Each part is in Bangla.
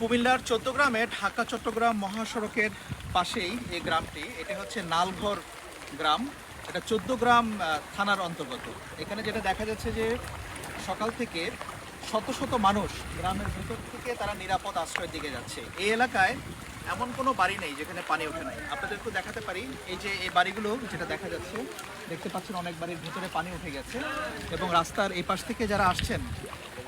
কুমিল্লার চট্টগ্রামে ঢাকা, চট্টগ্রাম মহাসড়কের পাশেই এই গ্রামটি, এটি হচ্ছে নালঘর গ্রাম। এটা চোদ্দ গ্রাম থানার অন্তর্গত। এখানে যেটা দেখা যাচ্ছে যে সকাল থেকে শত শত মানুষ গ্রামের ভিতর থেকে তারা নিরাপদ আশ্রয়ের দিকে যাচ্ছে। এই এলাকায় এমন কোনো বাড়ি নেই যেখানে পানি ওঠে নাই। আপনাদেরকে দেখাতে পারি, এই যে এই বাড়িগুলো যেটা দেখা যাচ্ছে, দেখতে পাচ্ছেন অনেক বাড়ির ভিতরে পানি উঠে গেছে এবং রাস্তার এই পাশ থেকে যারা আসছেন,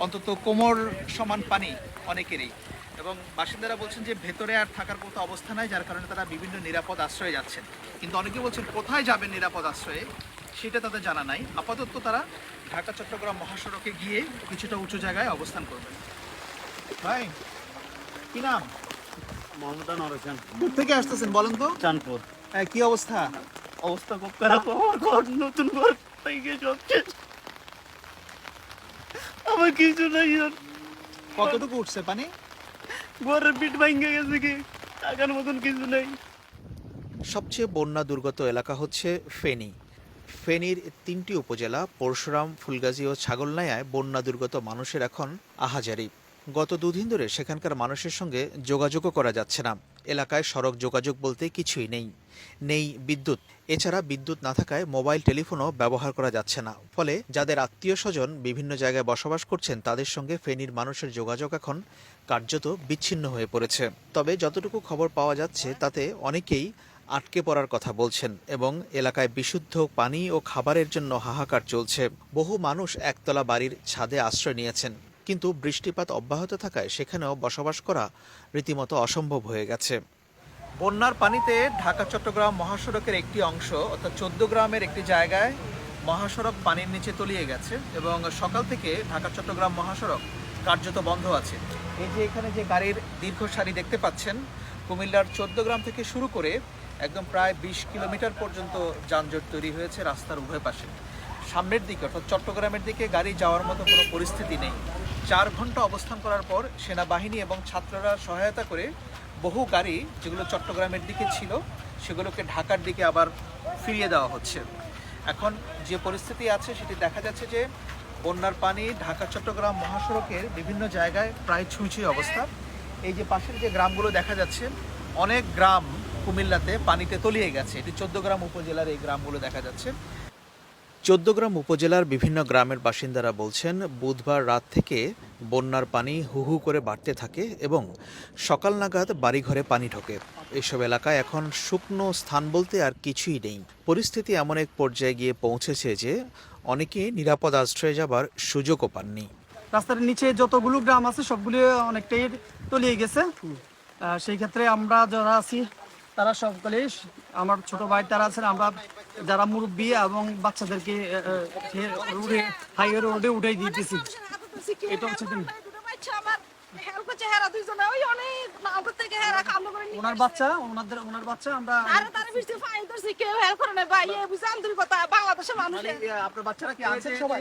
অন্তত কোমর সমান পানি অনেকেরই। এবং বাসিন্দারা বলছেন যে ভেতরে আর থাকার মতো অবস্থা নাই যার কারণে তারা বিভিন্ন নিরাপদ আশ্রয়ে যাচ্ছেন। কিন্তু অনেকে বলছেন কোথায় যাবেন নিরাপদ আশ্রয়ে? সেটা তাদের জানা নাই। আপাতত তারা ঢাকা চট্টগ্রাম মহাসড়কে গিয়ে কিছুটা উঁচু জায়গায় অবস্থান করবেন। ভাই কি নাম? মোহাম্মদ আনোয়ার হোসেন দূর থেকে আসতেছেন বলেন তো। চাঁদপুর। হ্যাঁ, কি অবস্থা? অবস্থা খুব খারাপ। আমার ঘর নতুন ঘর থেকে সব শেষ আমার কিছু নাই কতটুকু উঠছে পানি? ঘরের পিঠ ভাঙ্গে গেছে কি? টাকার মতন কিছু নেই। সবচেয়ে বন্যা দুর্গত এলাকা হচ্ছে ফেনী। ফেনীর তিনটি উপজেলা, পরশুরাম, ফুলগাজী ও ছাগলনায়ায় বন্যা দুর্গত মানুষের এখন আহাজারি। গত দুদিন ধরে সেখানকার মানুষের সঙ্গে যোগাযোগও করা যাচ্ছে না। এলাকায় সড়ক যোগাযোগ বলতে কিছুই নেই। নেই বিদ্যুৎ। এছাড়া বিদ্যুৎ না থাকায় মোবাইল, টেলিফোনও ব্যবহার করা যাচ্ছে না। ফলে যাদের আত্মীয় স্বজন বিভিন্ন জায়গায় বসবাস করছেন, তাদের সঙ্গে ফেনীর মানুষের যোগাযোগ এখন কার্যত বিচ্ছিন্ন হয়ে পড়েছে। তবে যতটুকু খবর পাওয়া যাচ্ছে, তাতে অনেকেই আটকে পড়ার কথা বলছেন এবং এলাকায় বিশুদ্ধ পানি ও খাবারের জন্য হাহাকার চলছে। বহু মানুষ একতলা বাড়ির ছাদে আশ্রয় নিয়েছেন। কিন্তু বৃষ্টিপাত অব্যাহত থাকায় সেখানেও বসবাস করা রীতিমতো অসম্ভব হয়ে গেছে। বন্যার পানিতে ঢাকা, চট্টগ্রাম মহাসড়কের একটি অংশ অর্থাৎ চোদ্দ গ্রামের একটি জায়গায় মহাসড়ক পানির নিচে তলিয়ে গেছে এবং সকাল থেকে ঢাকা, চট্টগ্রাম মহাসড়ক কার্যত বন্ধ আছে। এই যে এখানে যে গাড়ির দীর্ঘ সারি দেখতে পাচ্ছেন, কুমিল্লার চোদ্দ গ্রাম থেকে শুরু করে একদম প্রায় বিশ কিলোমিটার পর্যন্ত যানজট তৈরি হয়েছে রাস্তার উভয় পাশে। সামনের দিকে অর্থাৎ চট্টগ্রামের দিকে গাড়ি যাওয়ার মতো কোনো পরিস্থিতি নেই। চার ঘণ্টা অবস্থান করার পর সেনাবাহিনী এবং ছাত্ররা সহায়তা করে বহু গাড়ি, যেগুলো চট্টগ্রামের দিকে ছিল, সেগুলোকে ঢাকার দিকে আবার ফিরিয়ে দেওয়া হচ্ছে। এখন যে পরিস্থিতি আছে, সেটি দেখা যাচ্ছে যে বন্যার পানি ঢাকা, চট্টগ্রাম মহাসড়কের বিভিন্ন জায়গায় প্রায় ছুঁই অবস্থা। এই যে পাশের যে গ্রামগুলো দেখা যাচ্ছে, অনেক গ্রাম কুমিল্লাতে পানিতে তলিয়ে গেছে। এটি চোদ্দ গ্রাম উপজেলার এই গ্রামগুলো দেখা যাচ্ছে। চোদ্দগ্রাম উপজেলার বিভিন্ন গ্রামের বাসিন্দারা বলছেন বুধবার রাত থেকে বন্যার পানি হু হু করে বাড়তে থাকে এবং সকাল নাগাদ বাড়িঘরে পানি ঢোকে। এসব এলাকায় এখন শুকনো স্থান বলতে আর কিছুই নেই। পরিস্থিতি এমন এক পর্যায়ে গিয়ে পৌঁছেছে যে অনেকে নিরাপদ আশ্রয়ে যাবার সুযোগও পাননি। রাস্তার নিচে যতগুলো গ্রাম আছে সবগুলো অনেকটাই তলিয়ে গেছে। সেই ক্ষেত্রে আমরা যারা আছি তারা সকলে আমার ছোট ভাই তারা আছেন আমরা যারা মুরব্বী এবং বাচ্চাদেরকে রোডে হাইওয়ে রোডে উঠাই দিতেছি। এটা হচ্ছে কি? ওনার বাচ্চা ওনাদের ওনার বাচ্চা আমরা বাংলাদেশের আপনার বাচ্চারা কি আছে সবাই?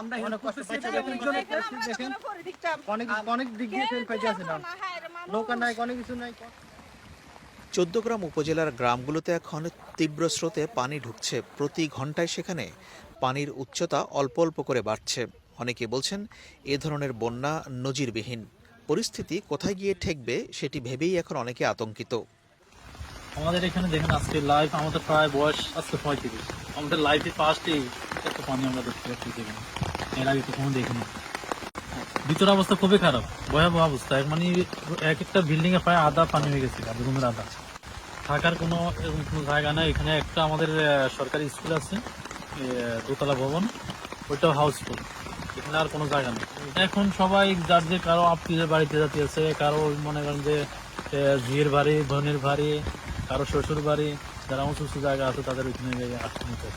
আমরা অনেক অনেক দিক দিয়ে ফেল পাইতে আছে না? নৌকা নাই অনেক কিছু নাই চোদ্দগ্রাম উপজেলার গ্রামগুলোতে এখন তীব্র স্রোতে পানি ঢুকছে। প্রতি ঘন্টায় সেখানে পানির উচ্চতা অল্প অল্প করে বাড়ছে। অনেকে বলছেন এ ধরনের বন্যা নজিরবিহীন। পরিস্থিতি কোথায় গিয়ে ঠেকবে সেটি ভেবেই এখন অনেকে আতঙ্কিত। আমাদের এখানে দেখেন আজকে লাইফ আমাদের প্রায় বয়স আজকে পঁয়ত্রিশ। আমাদের লাইফে ফার্স্টেই এত পানি আমরা দেখতে পাচ্ছি এর আগে কখনো দেখিনি। ভিতর অবস্থা খুবই খারাপ। ভয়াবহ অবস্থা। মানে এক একটা বিল্ডিং এ প্রায় আধা পানি হয়ে গেছে রুমের আধা। থাকার কোনো কোনো জায়গা নাই। এখানে একটা আমাদের সরকারি স্কুল আছে দোতলা ভবন। ওইটাও হাউসফুল এখানে আর কোনো জায়গা নেই। এখন সবাই যার যে কারও আত্মীয় বাড়িতে যাতে আছে, কারও মনে করেন যে ঝিয়ের বাড়ি বোনের বাড়ি, কারও শ্বশুর বাড়ি, যারা উঁচু উঁচু জায়গা আছে, তাদের ওইখানে আশ্রয় নিতে